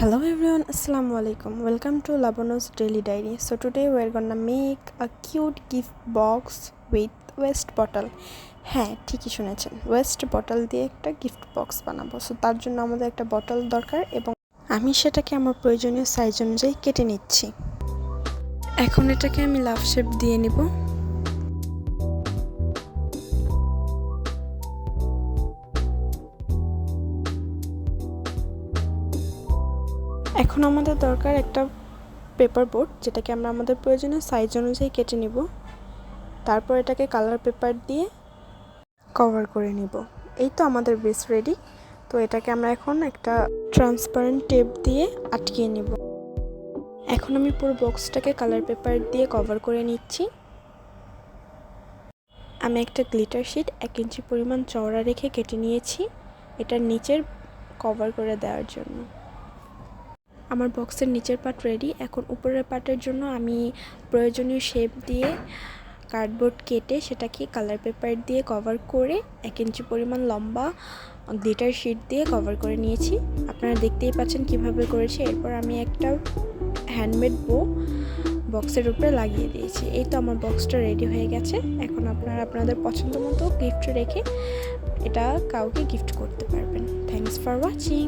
Hello everyone, Assalamu alaikum. Welcome to Labono's Daily Diary. So today we're gonna make a cute gift box with waste bottle. হ্যাঁ ঠিকই শুনেছেন West bottle দিয়ে একটা gift box বানাবো so তার জন্য আমাদের একটা বটল দরকার এবং আমি সেটাকে আমার প্রয়োজনীয় সাইজ অনুযায়ী কেটে নিচ্ছি এখন এটাকে আমি লাভ শেপ দিয়ে নিব এখন আমাদের দরকার একটা পেপার বোর্ড যেটাকে আমরা আমাদের প্রয়োজনীয় সাইজ অনুযায়ী কেটে নিব। তারপর এটাকে কালার পেপার দিয়ে কভার করে নিব। এই তো আমাদের বেস রেডি তো এটাকে আমরা এখন একটা ট্রান্সপারেন্ট টেপ দিয়ে আটকিয়ে নিব। এখন আমি পুরো বক্সটাকে কালার পেপার দিয়ে কভার করে নিচ্ছি। আমি একটা গ্লিটার শিট এক ইঞ্চি পরিমাণ চওড়া রেখে কেটে নিয়েছি। এটার নিচের কভার করে দেওয়ার জন্য। আমার বক্সের নিচের পার্ট রেডি এখন উপরের পার্টের জন্য আমি প্রয়োজনীয় শেপ দিয়ে কার্ডবোর্ড কেটে সেটাকে কালার পেপার দিয়ে কভার করে এক ইঞ্চি পরিমাণ লম্বা গ্লিটার শিট দিয়ে কভার করে নিয়েছি। আপনারা দেখতেই পাচ্ছেন কীভাবে করেছি। এরপর আমি একটা হ্যান্ডমেড বো বক্সের উপরে লাগিয়ে দিয়েছি। এই তো আমার বক্সটা রেডি হয়ে গেছে। এখন আপনারা আপনাদের পছন্দ মতো গিফট রেখে এটা কাউকে গিফট করতে পারবেন। Thanks for watching